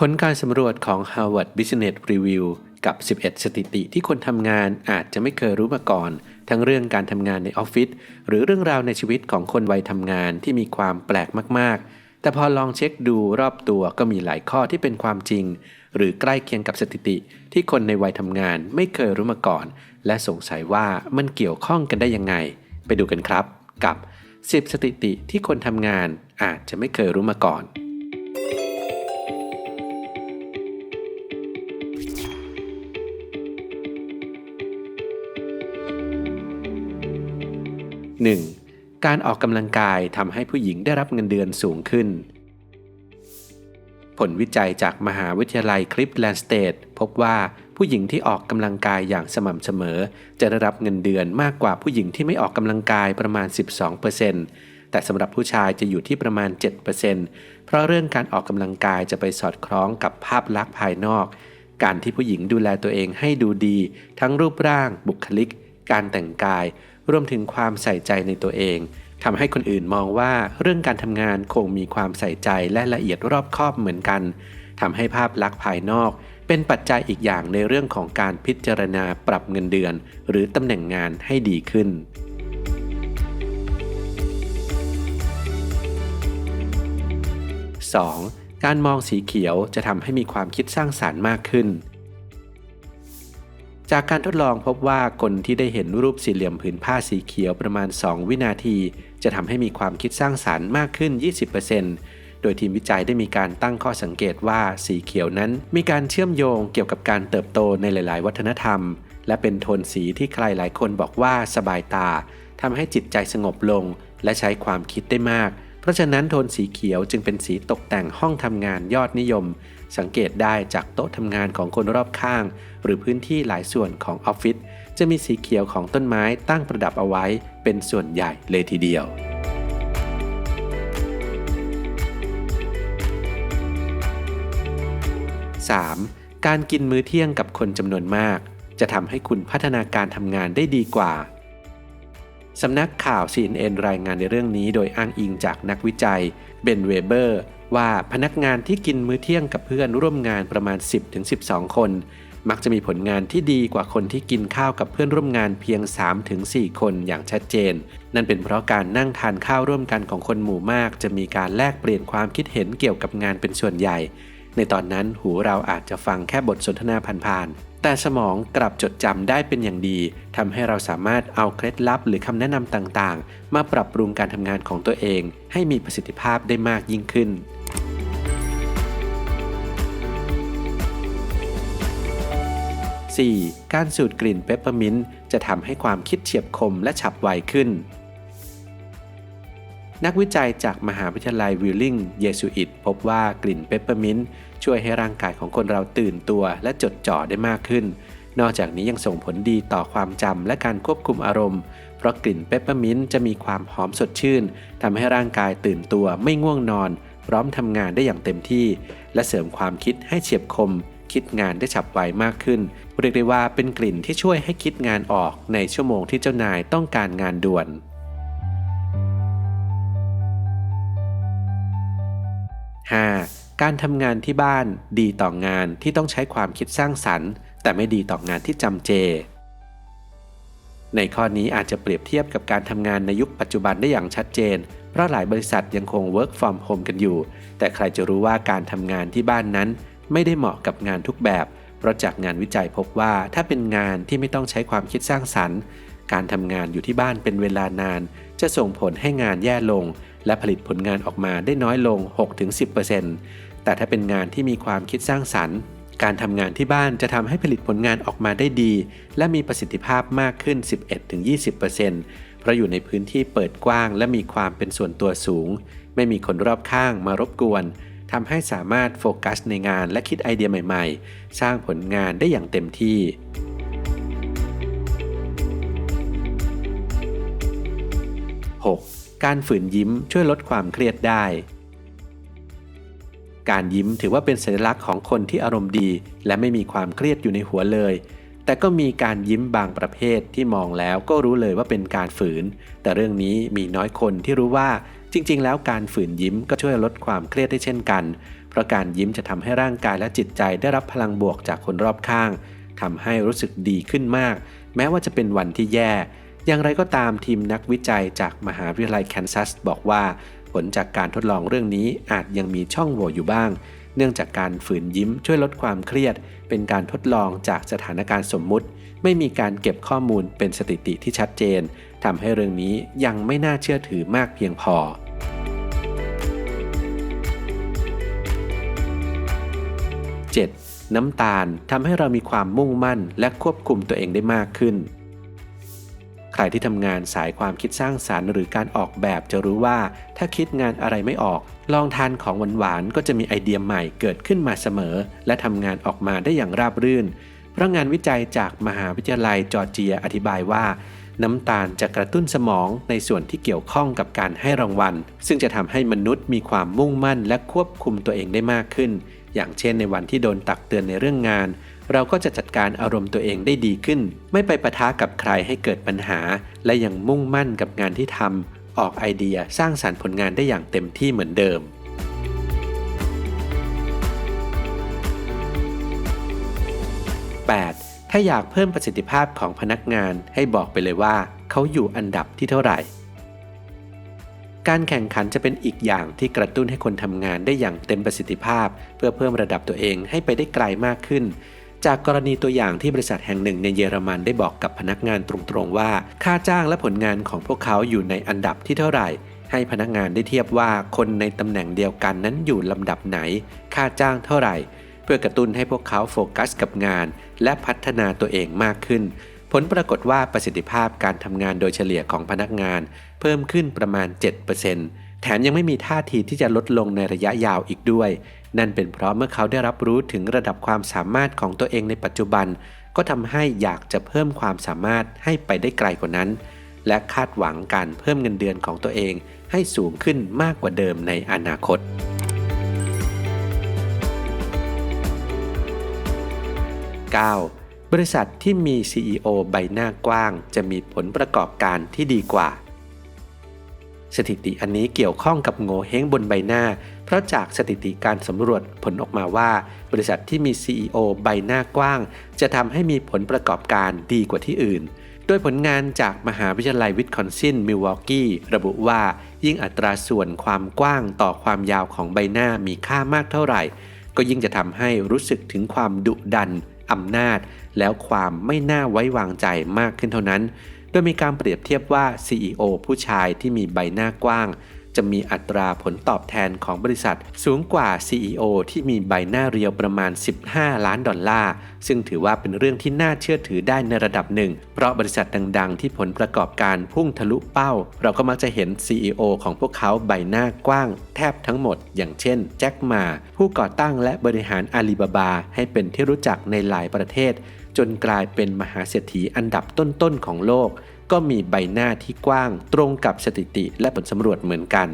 ผลการสำรวจของ Harvard Business Review กับ 11 สถิติที่คนทำงานอาจจะไม่เคยรู้มาก่อน ทั้งเรื่องการทำงานในออฟฟิศหรือเรื่องราวในชีวิตของคนวัยทำงานที่มีความแปลกมาก ๆ แต่พอลองเช็คดูรอบตัวก็มีหลายข้อที่เป็นความจริง หรือใกล้เคียงกับสถิติที่คนในวัยทำงานไม่เคยรู้มาก่อน และสงสัยว่ามันเกี่ยวข้องกันได้ยังไง ไปดูกันครับ กับ 10 สถิติที่คนทำงานอาจจะไม่เคยรู้มาก่อน 1. การออกกำลังกายทำให้ผู้หญิงได้รับเงินเดือนสูงขึ้น ผลวิจัยจากมหาวิทยาลัยคลิฟแลนด์สเตทพบว่าผู้หญิงที่ออกกำลังกายอย่างสม่ำเสมอ จะได้รับเงินเดือนมากกว่าผู้หญิงที่ไม่ออกกำลังกายประมาณ 12%แต่สำหรับผู้ชายจะอยู่ที่ประมาณ 7%เพราะเรื่องการออกกำลังกายจะไปสอดคล้องกับภาพลักษณ์ภายนอก การที่ผู้หญิงดูแลตัวเองให้ดูดี ทั้งรูปร่าง บุคลิก การแต่งกาย รวมถึงความใส่ใจในตัวเองทำให้คนอื่นมองว่าเรื่องการทำงานคงมีความใส่ใจและละเอียดรอบคอบเหมือนกันทำให้ภาพลักษณ์ภายนอก เป็นปัจจัยอีกอย่างในเรื่องของการพิจารณาปรับเงินเดือน หรือตำแหน่งงานให้ดีขึ้น 2. การมองสีเขียวจะทำให้มีความคิดสร้างสารรค์มากขึ้น จากการทดลองพบว่าคนที่ได้เห็นรูปสี่เหลี่ยมผืนผ้าสีเขียวประมาณ 2 วินาที จะทำให้มีความคิดสร้างสารรค์มากขึ้น 20%โดยทีมวิจัยได้มีการตั้งข้อสังเกตว่าสีเขียวนั้น มีการเชื่อมโยงเกี่ยวกับการเติบโตในหลาย ๆ วัฒนธรรม และเป็นโทนสีที่ใครหลายคนบอกว่าสบายตาทำให้จิตใจสงบลง และใช้ความคิดได้มาก เพราะฉะนั้นโทนสีเขียวจึงเป็นสีตกแต่งห้องทำงานยอดนิยม สังเกตได้จากโต๊ะทำงานของคนรอบข้าง หรือพื้นที่หลายส่วนของออฟฟิศจะมีสีเขียวของต้นไม้ตั้งประดับเอาไว้เป็นส่วนใหญ่เลยทีเดียว 3. การกินมื้อเที่ยงกับคนจำนวนมาก จะทำให้คุณพัฒนาการทำงานได้ดีกว่าสำนักข่าว CNN รายงานในเรื่องนี้โดยอ้างอิงจากนักวิจัยเบนเวเบอร์ ว่าพนักงานที่กินมื้อเที่ยงกับเพื่อนร่วมงานประมาณ 10-12 คน มักจะมีผลงานที่ดีกว่าคนที่กินข้าวกับเพื่อนร่วมงานเพียง 3-4 คนอย่างชัดเจน นั่นเป็นเพราะการนั่งทานข้าวร่วมกันของคนหมู่มาก จะมีการแลกเปลี่ยนความคิดเห็นเกี่ยวกับงานเป็นส่วนใหญ่ ในตอนนั้นหูเราอาจจะฟังแค่บทสนทนาผ่านๆ แต่สมองกลับจดจำได้เป็นอย่างดีทำให้เราสามารถเอาเคล็ดลับหรือคำแนะนำต่างๆ มาปรับปรุงการทำงานของตัวเอง ให้มีประสิทธิภาพได้มากยิ่งขึ้น 4. การสูดกลิ่นเปปเปอร์มินต์จะทำให้ความคิดเฉียบคมและฉับไวขึ้น นักวิจัยจากมหาวิทยาลัยวิลลิงเยสุอิตพบว่ากลิ่นเปปเปอร์มินต์ช่วยให้ร่างกายของคนเราตื่นตัวและจดจ่อได้มากขึ้น นอกจากนี้ยังส่งผลดีต่อความจำและการควบคุมอารมณ์ เพราะกลิ่นเปปเปอร์มินต์จะมีความหอมสดชื่นทำให้ร่างกายตื่นตัวไม่ง่วงนอน พร้อมทำงานได้อย่างเต็มที่ และเสริมความคิดให้เฉียบคม คิดงานได้ฉับไวมากขึ้นเรียกได้ว่าเป็นกลิ่นที่ช่วยให้คิดงานออกในชั่วโมงที่เจ้านายต้องการงานด่วน 5. การทำงานที่บ้านดีต่องานที่ต้องใช้ความคิดสร้างสรรค์ แต่ไม่ดีต่องานที่จำเจ ในข้อนี้อาจจะเปรียบเทียบกับการทำงานในยุคปัจจุบันได้อย่างชัดเจน เพราะหลายบริษัทยังคง work from home กันอยู่ แต่ใครจะรู้ว่าการทำงานที่บ้านนั้น ไม่ได้เหมาะกับงานทุกแบบ เพราะจากงานวิจัยพบว่าถ้าเป็นงานที่ไม่ต้องใช้ความคิดสร้างสรรค์ การทำงานอยู่ที่บ้านเป็นเวลานาน จะส่งผลให้งานแย่ลง และผลิตผลงานออกมาได้น้อยลง 6-10%แต่ถ้าเป็นงานที่มีความคิดสร้างสรรค์ การทำงานที่บ้านจะทำให้ผลิตผลงานออกมาได้ดี และมีประสิทธิภาพมากขึ้น 11-20%เพราะอยู่ในพื้นที่เปิดกว้าง และมีความเป็นส่วนตัวสูง ไม่มีคนรอบข้างมารบกวนทำให้สามารถโฟกัสในงานและคิดไอเดียใหม่ ๆ สร้างผลงานได้อย่างเต็มที่ การฝืนยิ้มช่วยลดความเครียดได้ การยิ้มถือว่าเป็นสัญลักษณ์ของคนที่อารมณ์ดี และไม่มีความเครียดอยู่ในหัวเลย แต่ก็มีการยิ้มบางประเภทที่มองแล้วก็รู้เลยว่าเป็นการฝืน แต่เรื่องนี้มีน้อยคนที่รู้ว่าจริง ๆ แล้วการฝืนยิ้มก็ช่วยลดความเครียดได้เช่นกัน เพราะการยิ้มจะทำให้ร่างกายและจิตใจได้รับพลังบวกจากคนรอบข้างทำให้รู้สึกดีขึ้นมาก แม้ว่าจะเป็นวันที่แย่ อย่างไรก็ตามทีมนักวิจัยจากมหาวิทยาลัยแคนซัสบอกว่า ผลจากการทดลองเรื่องนี้อาจยังมีช่องโหว่อยู่บ้าง เนื่องจากการฝืนยิ้มช่วยลดความเครียด เป็นการทดลองจากสถานการณ์สมมุติ ไม่มีการเก็บข้อมูลเป็นสถิติที่ชัดเจนทำให้เรื่องนี้ยังไม่น่าเชื่อถือมากเพียงพอ 7. น้ำตาลทำให้เรามีความมุ่งมั่นและควบคุมตัวเองได้มากขึ้น ใครที่ทำงานสายความคิดสร้างสารรค์หรือการออกแบบจะรู้ว่า ถ้าคิดงานอะไรไม่ออก ลองทานของหวานๆก็จะมีไอเดียใหม่เกิดขึ้นมาเสมอ และทำงานออกมาได้อย่างราบรื่น เพราะงานวิจัยจากมหาวิทยาลัยจอร์เจียอธิบายว่าน้ำตาลจะกระตุ้นสมองในส่วนที่เกี่ยวข้องกับการให้รางวัล ซึ่งจะทำให้มนุษย์มีความมุ่งมั่นและควบคุมตัวเองได้มากขึ้น อย่างเช่นในวันที่โดนตักเตือนในเรื่องงาน เราก็จะจัดการอารมณ์ตัวเองได้ดีขึ้น ไม่ไปปะทะกับใครให้เกิดปัญหา และยังมุ่งมั่นกับงานที่ทำออกไอเดียสร้างสารรค์ผลงานได้อย่างเต็มที่เหมือนเดิม 8. ถ้าอยากเพิ่มประสิทธิภาพของพนักงานให้บอกไปเลยว่าเขาอยู่อันดับที่เท่าไหร่ การแข่งขันจะเป็นอีกอย่างที่กระตุ้นให้คนทำงานได้อย่างเต็มประสิทธิภาพ เพื่อเพิ่มระดับตัวเองให้ไปได้ไกลมากขึ้น จากกรณีตัวอย่างที่บริษัทแห่งหนึ่งในเยอรมันได้บอกกับพนักงานตรงๆว่า ค่าจ้างและผลงานของพวกเขาอยู่ในอันดับที่เท่าไหร่ ให้พนักงานได้เทียบว่าคนในตำแหน่งเดียวกันนั้นอยู่ลำดับไหน ค่าจ้างเท่าไหร่ เพื่อกระตุ้นให้พวกเขาโฟกัสกับงาน และพัฒนาตัวเองมากขึ้น ผลปรากฏว่าประสิทธิภาพการทำงานโดยเฉลี่ยของพนักงาน เพิ่มขึ้นประมาณ 7%แถมยังไม่มีท่าทีที่จะลดลงในระยะยาวอีกด้วย นั่นเป็นเพราะเมื่อเขาได้รับรู้ถึงระดับความสามารถของตัวเองในปัจจุบัน ก็ทำให้อยากจะเพิ่มความสามารถให้ไปได้ไกลกว่านั้น และคาดหวังการเพิ่มเงินเดือนของตัวเองให้สูงขึ้นมากกว่าเดิมในอนาคต 9. บริษัทที่มี CEO ใบหน้ากว้าง จะมีผลประกอบการที่ดีกว่า สถิติอันนี้เกี่ยวข้องกับโงเฮงบนใบหน้า เพราะจากสถิติการสำรวจผลออกมาว่า บริษัทที่มี CEO ใบหน้ากว้าง จะทำให้มีผลประกอบการดีกว่าที่อื่น โดยผลงานจากมหาวิทยาลัยวิสคอนซิน มิลวอกกี้ระบุว่า ยิ่งอัตราส่วนความกว้างต่อความยาวของใบหน้ามีค่ามากเท่าไหร่ ก็ยิ่งจะทำให้รู้สึกถึงความดุดันอำนาจ แล้วความไม่น่าไว้วางใจมากขึ้นเท่านั้น โดยมีการเปรียบเทียบว่า CEO ผู้ชายที่มีใบหน้ากว้าง จะมีอัตราผลตอบแทนของบริษัท สูงกว่า CEO ที่มีใบหน้าเรียวประมาณ 15 ล้านดอลลาร์ ซึ่งถือว่าเป็นเรื่องที่น่าเชื่อถือได้ในระดับหนึ่ง เพราะบริษัทดังๆ ที่ผลประกอบการพุ่งทะลุเป้า เราก็มักจะเห็น CEO ของพวกเขาใบหน้ากว้าง แทบทั้งหมด อย่างเช่น แจ็คมา ผู้ก่อตั้งและบริหารอาลีบาบา ให้เป็นที่รู้จักในหลายประเทศ จนกลายเป็นมหาเศรษฐีอันดับต้นๆของโลก ก็มีใบหน้าที่กว้างตรงกับสถิติและผลสำรวจเหมือนกัน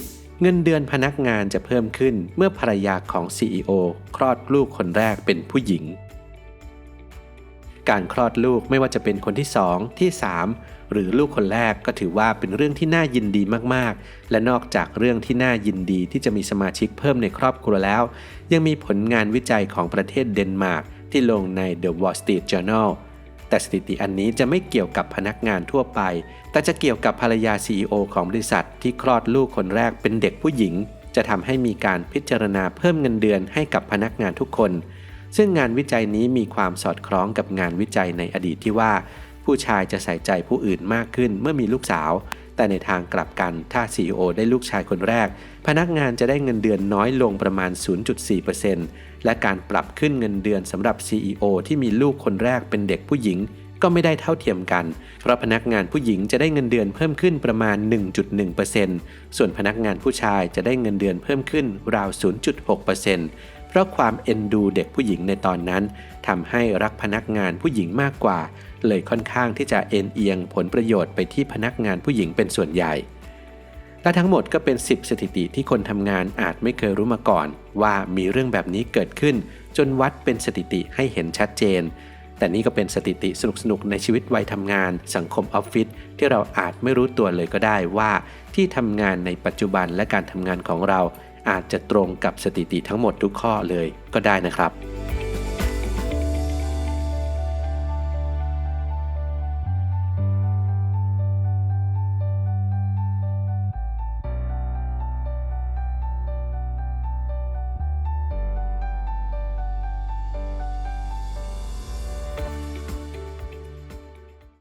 10. เงินเดือนพนักงานจะเพิ่มขึ้นเมื่อภรรยาของ CEO คลอดลูกคนแรกเป็นผู้หญิง การคลอดลูกไม่ว่าจะเป็นคนที่ 2 ที่ 3 หรือลูกคนแรกก็ถือว่าเป็นเรื่องที่น่ายินดีมากๆ และนอกจากเรื่องที่น่ายินดีที่จะมีสมาชิกเพิ่มในครอบครัวแล้ว ยังมีผลงานวิจัยของประเทศเดนมาร์ก ที่ลงใน The Wall Street Journal แต่สถิติอันนี้จะไม่เกี่ยวกับพนักงานทั่วไป แต่จะเกี่ยวกับภรรยา CEO ของบริษัทที่คลอดลูกคนแรกเป็นเด็กผู้หญิง จะทำให้มีการพิจารณาเพิ่มเงินเดือนให้กับพนักงานทุกคน ซึ่งงานวิจัยนี้มีความสอดคล้องกับงานวิจัยในอดีตที่ว่า ผู้ชายจะใส่ใจผู้อื่นมากขึ้นเมื่อมีลูกสาว แต่ในทางกลับกันถ้า CEO ได้ลูกชายคนแรก พนักงานจะได้เงินเดือนน้อยลงประมาณ 0.4%และการปรับขึ้นเงินเดือนสำหรับ CEO ที่มีลูกคนแรกเป็นเด็กผู้หญิง ก็ไม่ได้เท่าเทียมกัน เพราะพนักงานผู้หญิงจะได้เงินเดือนเพิ่มขึ้นประมาณ 1.1%ส่วนพนักงานผู้ชายจะได้เงินเดือนเพิ่มขึ้นราว 0.6% เพราะความเอ็นดูเด็กผู้หญิงในตอนนั้นทำให้รักพนักงานผู้หญิงมากกว่า เลยค่อนข้างที่จะเอ็นเอียงผลประโยชน์ไปที่พนักงานผู้หญิงเป็นส่วนใหญ่และทั้งหมดก็เป็น 10 สถิติที่คนทำงานอาจไม่เคยรู้มาก่อน ว่ามีเรื่องแบบนี้เกิดขึ้น จนวัดเป็นสถิติให้เห็นชัดเจน แต่นี่ก็เป็นสถิติสนุกๆในชีวิตวัยทำงาน สังคมออฟฟิศที่เราอาจไม่รู้ตัวเลยก็ได้ว่า ที่ทำงานในปัจจุบันและการทำงานของเรา อาจจะตรงกับสถิติทั้งหมดทุกข้อเลยก็ได้นะครับ